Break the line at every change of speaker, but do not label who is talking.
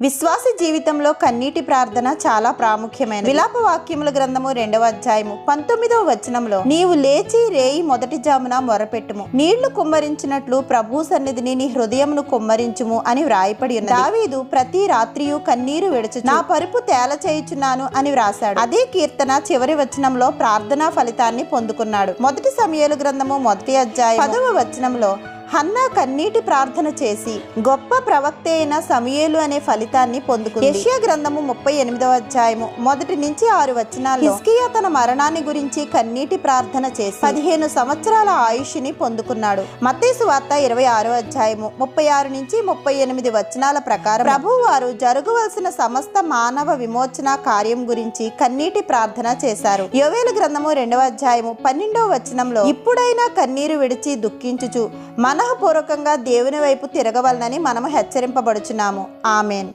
విశ్వాస జీవితంలో కన్నీటి ప్రార్థన చాలా ప్రాముఖ్యమైన విలాప వాక్యముల గ్రంథము రెండవ అధ్యాయము పంతొమ్మిదవ వచనంలో నీవు లేచి రేయి మొదటి జామున మొరపెట్టుము. నీళ్ళు కుమ్మరించినట్లు ప్రభు సన్నిధిని నీ హృదయమును కుమ్మరించుము అని వ్రాయపడి ఉన్నది. దావీదు ప్రతి రాత్రియు కన్నీరు విడుచు నా పరుపు తేల చేయుచున్నాను అని వ్రాశాడు. అదే కీర్తన చివరి వచనంలో ప్రార్థనా ఫలితాన్ని పొందుకున్నాడు. మొదటి సమయాలు గ్రంథము మొదటి అధ్యాయం పదవ వచనంలో హన్నా కన్నీటి ప్రార్థన చేసి గొప్ప ప్రవక్త అయిన సమయేలు అనే ఫలితాన్ని పొందుకుంది. యెషయా గ్రంథము ముప్పై ఎనిమిదవ అధ్యాయము మొదటి నుంచి ఆరు వచనాలు హిజ్కియా తన మరణాన్ని గురించి కన్నీటి ప్రార్థన చేసి పదిహేను సంవత్సరాల ఆయుష్ని పొందుకున్నాడు. మత్తేసు వార్త ఇరవై ఆరో అధ్యాయము ముప్పై ఆరు నుంచి ముప్పై ఎనిమిది వచనాల ప్రకారం ప్రభు వారు జరగవలసిన సమస్త మానవ విమోచన కార్యం గురించి కన్నీటి ప్రార్థన చేశారు. యోవేల గ్రంథము రెండవ అధ్యాయము పన్నెండవ వచనంలో ఇప్పుడైనా కన్నీరు విడిచి దుఃఖించుచు మన మనఃపూర్వకంగా దేవుని వైపు తిరగవలనని మనము హెచ్చరింపబడుచున్నాము. ఆమెన్.